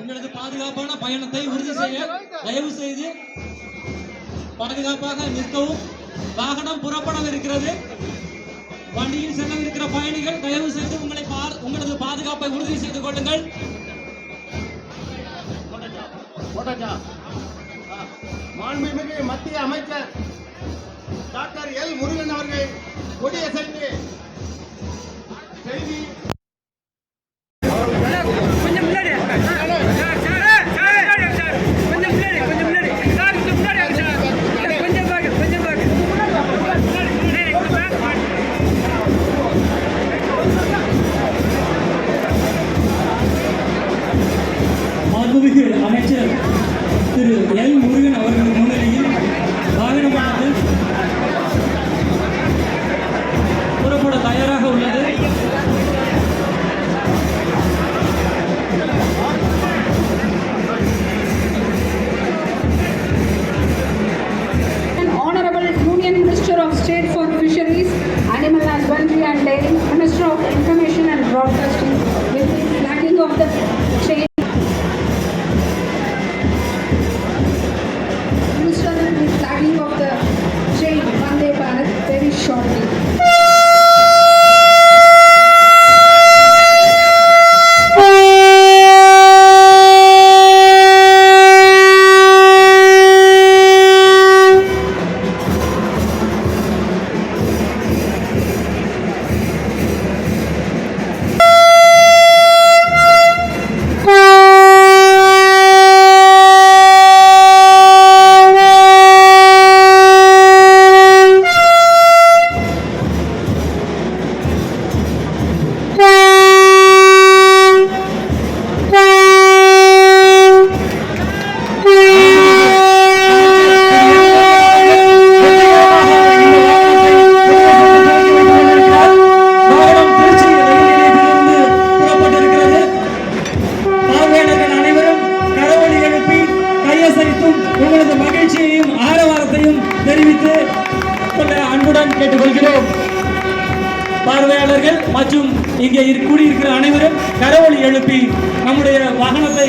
பாதுகாப்பான பயணத்தை உறுதி செய்ய தயவு செய்து பாதுகாப்பாக நிற்கவும். வாகனம் புறப்படவிருக்கிறது வண்டியில் செல்லவிருக்கிற பயணிகள் தயவு செய்து உங்களை பா- உங்களது பாதுகாப்பை உறுதி செய்து கொள்ளுங்கள். மாண்புமிகு மத்திய அமைச்சர் டாக்டர் எல் முருகன் அவர்கள் கொடியசைத்து மாண்புமிகு அமைச்சர் திரு எல் முருகன் அவர்கள் முன்னிலையில் கையசைத்தும் உங்களது மகிழ்ச்சியையும் ஆரவாரத்தையும் தெரிவித்து அன்புடன் கேட்டுக்கொள்கிறோம். பார்வையாளர்கள் மற்றும் இங்கே கூடியிருக்கிற அனைவரும் கரவொலி எழுப்பி நம்முடைய வாகனத்தை